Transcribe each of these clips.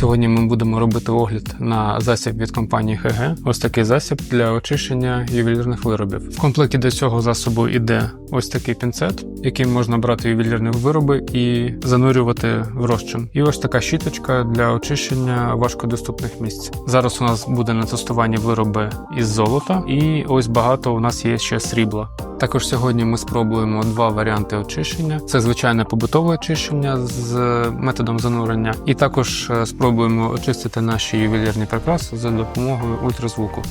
Сьогодні ми будемо робити огляд на засіб від компанії ХГ. Ось такий засіб для очищення ювелірних виробів. В комплекті до цього засобу йде ось такий пінцет, яким можна брати ювелірні вироби і занурювати в розчин. І ось така щіточка для очищення важкодоступних місць. Зараз у нас буде на тестуванні вироби із золота, і ось багато у нас є ще срібла. Також сьогодні ми спробуємо два варіанти очищення: це звичайне побутове очищення з методом занурення, і також е, спробуємо очистити наші ювелірні прикраси за допомогою ультразвуку.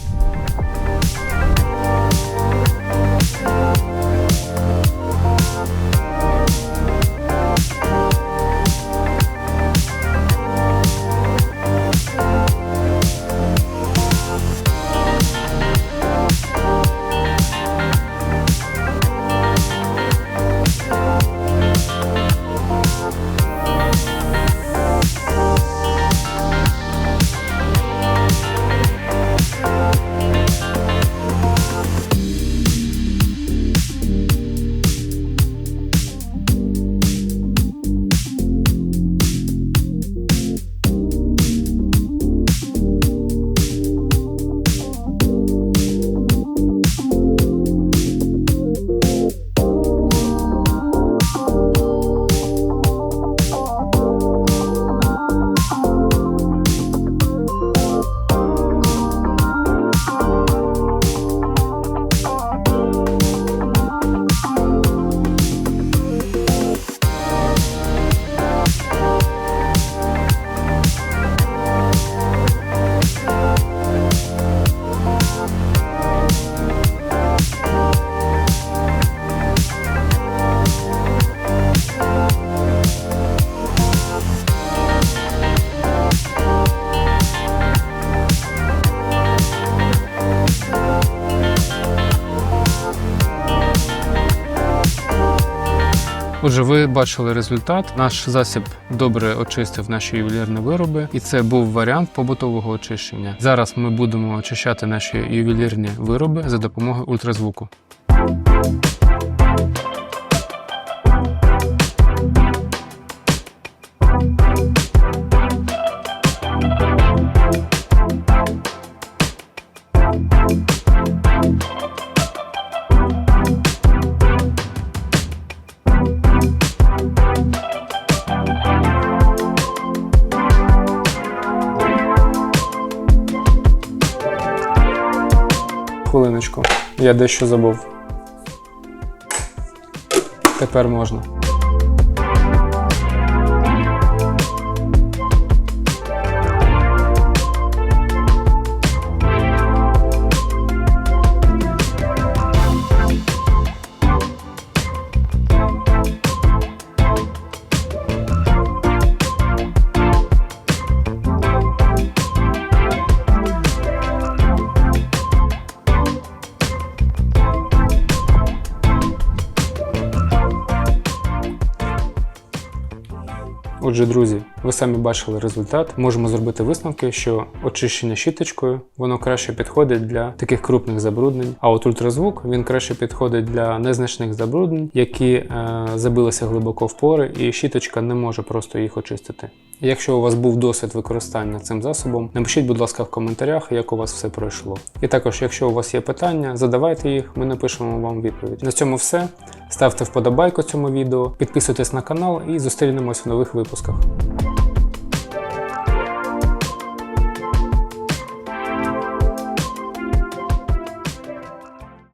Отже, ви бачили результат. Наш засіб добре очистив наші ювелірні вироби, і це був варіант побутового очищення. Зараз ми будемо очищати наші ювелірні вироби за допомогою ультразвуку. Хвилиночку, я дещо забув. Тепер можна. Отже, друзі, ви самі бачили результат. Можемо зробити висновки, що очищення щіточкою воно краще підходить для таких крупних забруднень. А от ультразвук він краще підходить для незначних забруднень, які е, забилися глибоко в пори, і щіточка не може просто їх очистити. Якщо у вас був досвід використання цим засобом, напишіть, будь ласка, в коментарях, як у вас все пройшло. І також, якщо у вас є питання, задавайте їх, ми напишемо вам відповідь. На цьому все. Ставте вподобайку цьому відео, підписуйтесь на канал і зустрінемось в нових випусках.